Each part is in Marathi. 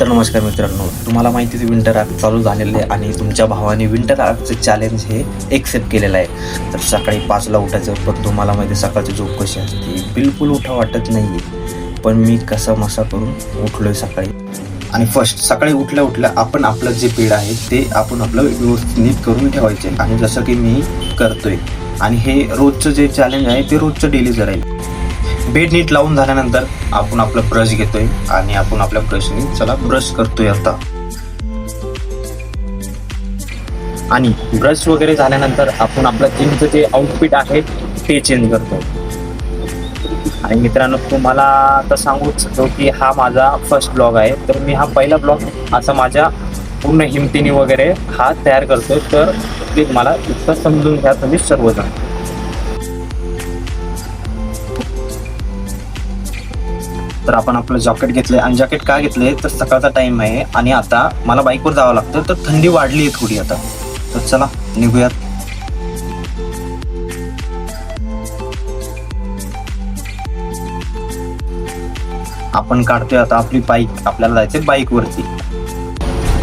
तर नमस्कार मित्रांनो. तुम्हाला माहिती आहे विंटर आर्क चालू झालेलं आहे आणि तुमच्या भावाने विंटर आर्कचं चॅलेंज हे एक्सेप्ट केलेलं आहे. तर सकाळी पाचला उठायचं पण तुम्हाला माहिती आहे सकाळची झोप कशी असते? बिलकुल उठा वाटत नाही आहे पण मी कसा मसा करून उठलोय सकाळी. आणि फर्स्ट सकाळी उठल्या उठल्या आपण आपलं जे पेड आहे ते आपण आपलं व्यवस्थित नीट करून ठेवायचे. आणि जसं की मी करतोय. आणि हे रोजचं जे चॅलेंज आहे ते रोजचं डेलीचं राहील बेड नीट लावून झाल्यानंतर आपण आपला ब्रश घेतोय आणि आपण आपल्या ब्रशने चला ब्रश करतोय आता. आणि ब्रश वगैरे झाल्यानंतर आपण आपलं जिमचं जे आउटफिट आहे ते चेंज करतो आणि मित्रांनो तुम्हाला आता सांगू इच्छितो की हा माझा फर्स्ट ब्लॉग आहे. तर मी हा पहिला ब्लॉग असा माझ्या पूर्ण हिमतीने वगैरे हा तयार करतोय. तर प्लीज मला इतकं समजून घ्या तुम्ही सर्वजण. तर आपण आपलं जॉकेट घेतलंय. आणि जॅकेट का घेतलंय? तर सकाळचा टाइम आहे आणि आता मला बाईकवर जावं लागतं. तर थंडी वाढली आहे थोडी आता. तर चला निघूयात. आपण काढतोय आता आपली बाईक आपल्याला जायचं बाईकवरती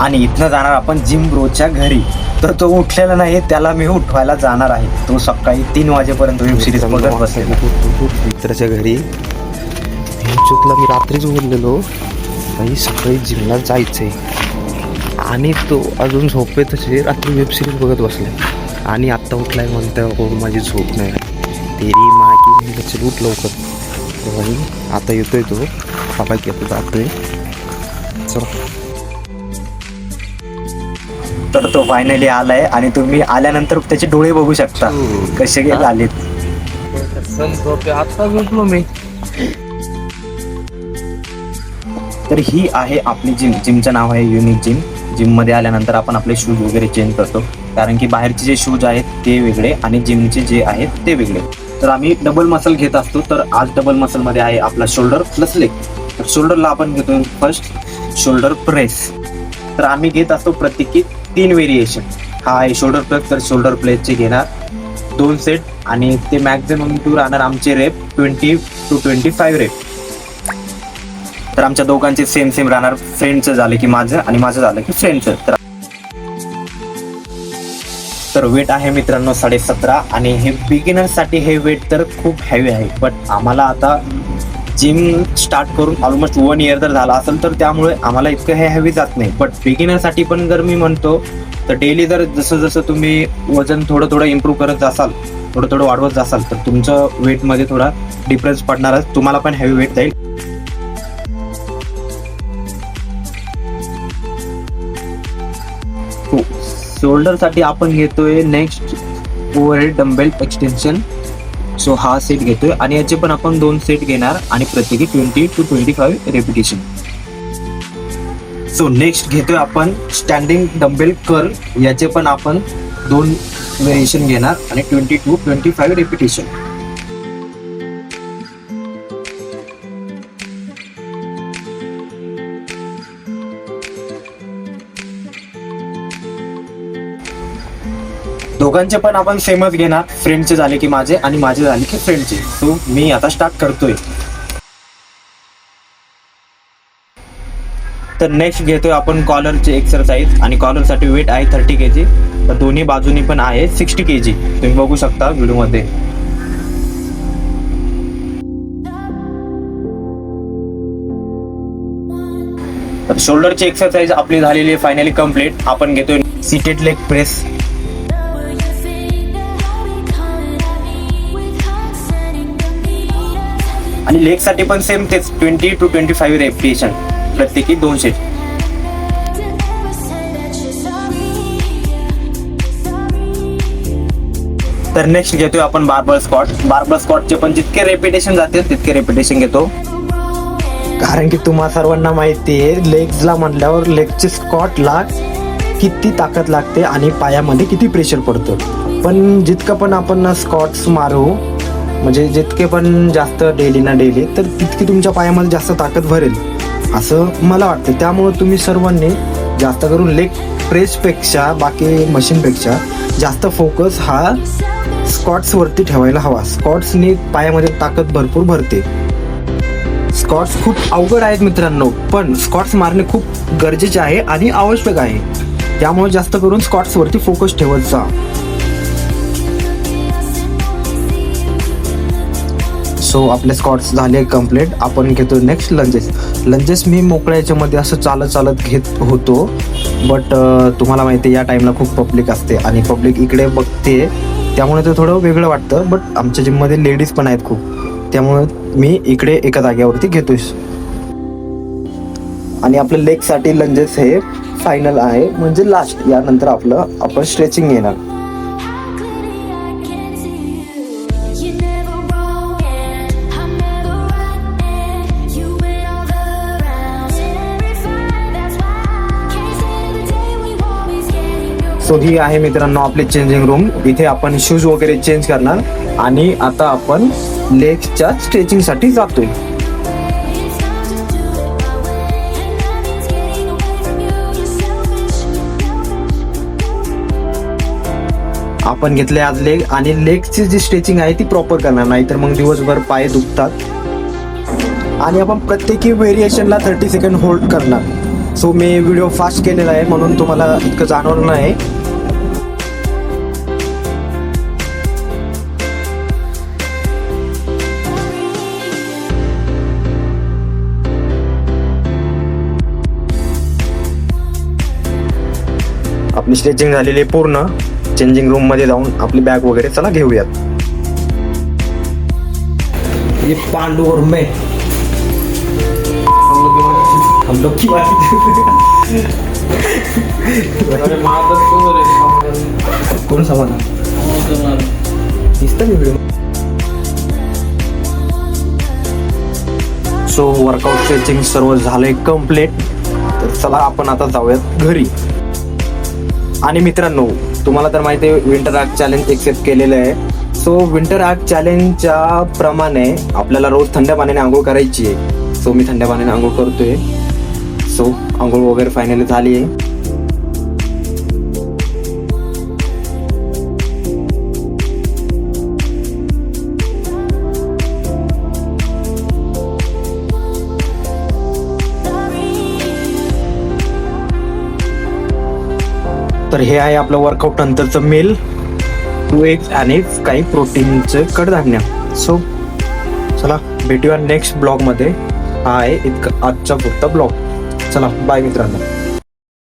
आणि इथनं जाणार आपण जिम ब्रोच्या घरी. तर तो उठलेला नाही त्याला मी उठवायला जाणार आहे. तो सकाळी तीन वाजेपर्यंत वेब सिरीज बघत बसलेला. मित्राच्या घरी चुकला मी रात्रीच बोललेलो आणि सकाळी जिमला जायचंय. आणि तो अजून झोपेतच आहे. रात्री वेब सिरीज बघत बसलाय. आणि आत्ता उठलाय म्हणते हो माझी झोप नाही. तेरी मागी मी चल उठ लवकर. आणि आता येतोय तो. बाबा घेतो जातोय. चला. तर तो फायनली आलाय आणि तुम्ही आल्यानंतर त्याचे डोळे बघू शकता. कसे काय झालेत आता झोपलो मी. तर ही आहे आपली जिम जिमचं नाव आहे युनिक जिम जिममध्ये आल्यानंतर आपण आपले शूज वगैरे चेंज करतो. कारण की बाहेरचे जे शूज आहेत ते वेगळे आणि जिमचे जे आहेत ते वेगळे. तर आम्ही डबल मसल घेत असतो. तर आज डबल मसलमध्ये आहे आपला शोल्डर प्लस लेग तर शोल्डरला आपण घेतो फर्स्ट शोल्डर प्रेस तर आम्ही घेत असतो प्रत्येकी तीन व्हेरिएशन हा आहे शोल्डर प्रेस तर शोल्डर प्लेसचे घेणार दोन सेट आणि ते मॅक्झिमम टू राहणार आमचे rep twenty two twenty five rep तर आमच्या दोघांचे सेम सेम राहणार. फ्रेंडचं झालं की माझं आणि माझं झालं की फ्रेंडचं तर तर वेट आहे मित्रांनो साडे सतरा आणि हे बिगिनरसाठी हे वेट तर खूप हॅवी आहे. बट आम्हाला आता जिम स्टार्ट करून ऑलमोस्ट वन इयर जर झाला असेल तर त्यामुळे आम्हाला इतकं हे हॅवी जात नाही. बट बिगिनरसाठी पण जर मी म्हणतो तर डेली जर जसं जसं तुम्ही वजन थोडं थोडं इम्प्रूव्ह करत जासाल थोडं थोडं वाढवत जासाल तर तुमचं वेटमध्ये थोडा डिफरन्स पडणारच. तुम्हाला पण हॅवी वेट जाईल. शोल्डरसाठी आपण घेतोय next overhead dumbbell extension so हा सेट घेतोय आणि याचे पण आपण दोन सेट घेणार आणि प्रत्येकी twenty two twenty five repetition so next घेतोय आपण स्टँडिंग डंबेल कर्ल याचे पण आपण दोन व्हेरिएशन घेणार आणि twenty two twenty five repetition दोघांचे पण आपण सेमच घेणार. फ्रेंडचे झाले की माझे आणि माझे झाले की फ्रेंडचे सो मी आता स्टार्ट करतोय. तर नेक्स्ट घेतोय आपण कॉलरचे एक्सरसाइज आणि कॉलरसाठी वेट आहे थर्टी के जी तर दोन्ही बाजूनी पण आहे सिक्स्टी के जी तुम्ही बघू शकता व्हिडिओमध्ये. तर शोल्डरची एक्सरसाइज आपली झालेली आहे फायनली कंप्लीट आपण घेतोय सीटेड लेग प्रेस आणि लेगसाठी पण सेम तेच twenty two twenty five repetition प्रत्येकी दोनशे तर नेक्स्ट घेतोय आपण बार्बल स्कॉट बार्बल स्कॉटचे पण जितके रेपिटेशन जाते तितके रेपिटेशन घेतो. कारण की तुम्हा सर्वांना माहिती आहे लेग्सला म्हटल्यावर लेगचे स्कॉटला किती ताकद लागते आणि पायामध्ये किती प्रेशर पडतो. पण जितकं पण आपण स्कॉट्स मारू म्हणजे जितके पण जास्त डेली ना डेली तर तितकी तुमच्या पायामध्ये जास्त ताकद भरेल असं मला वाटतं. त्यामुळं तुम्ही सर्वांनी जास्त करून लेग प्रेसपेक्षा बाकी मशीनपेक्षा जास्त फोकस हा स्कॉट्सवरती ठेवायला हवा. स्कॉट्सनी पायामध्ये ताकद भरपूर भरते. स्कॉट्स खूप अवघड आहेत मित्रांनो पण स्कॉट्स मारणे खूप गरजेचे आहे आणि आवश्यक आहे. त्यामुळे जास्त करून स्कॉट्सवरती फोकस ठेवत जा. सो आपले स्कॉट्स झाले कंप्लीट आपण घेतो नेक्स्ट लंजेस लंजेस मी मोकळ्या याच्यामध्ये असं चालत चालत घेत होतो. बट तुम्हाला माहिती आहे या टाईमला खूप पब्लिक असते आणि पब्लिक इकडे बघते. त्यामुळे ते थोडं वेगळं वाटतं. बट आमच्या जिममध्ये लेडीज पण आहेत खूप. त्यामुळे मी इकडे एका जाग्यावरती घेतोय. आणि आपल्या लेगसाठी लंजेस हे फायनल आहे. म्हणजे लास्ट यानंतर आपलं आपण स्ट्रेचिंग घेणार. सो ही आहे मित्रांनो आपली चेंजिंग रूम इथे आपण शूज वगैरे चेंज करणार. आणि आता आपण लेगच्या स्ट्रेचिंगसाठी जातोय. आपण घेतले आज लेग आणि लेगची जी स्ट्रेचिंग आहे ती प्रॉपर करणार. नाही तर मग दिवसभर पाय दुखतात. आणि आपण प्रत्येकी व्हेरिएशनला थर्टी सेकंड होल्ड करणार. सो मी व्हिडिओ फास्ट केलेला आहे म्हणून तुम्हाला इतकं जाणवलं नाही. आपली स्ट्रेचिंग झालेली आहे पूर्ण. चेंजिंग रूममध्ये जाऊन आपली बॅग वगैरे चला घेऊयात. ये पांडू और मैं हम लोग की बात कोण समाधान दिसतं व्हिडिओ सो वर्कआउट स्ट्रेचिंग सर्व झालंय कंप्लीट तर चला आपण आता जाऊयात घरी. आणि मित्रांनो तुम्हाला तर माहिती आहे विंटर आर्क चॅलेंज एक्सेप्ट केलेलं आहे. सो विंटर आर्क चॅलेंजच्या प्रमाणे आपल्याला रोज थंड पाण्याने आंघोळ करायची आहे. सो मी थंड पाण्याने आंघोळ करतोय. सो आंघोळ वगैरे फायनली झाली आहे. तर हे आहे आपलं वर्कआउट नंतरचं मेल टू आणि काही प्रोटीनचं कडधान्य. सो चला भेटूया नेक्स्ट ब्लॉगमध्ये हा आहे इतकं आजचा फक्त ब्लॉग चला बाय मित्रांनो.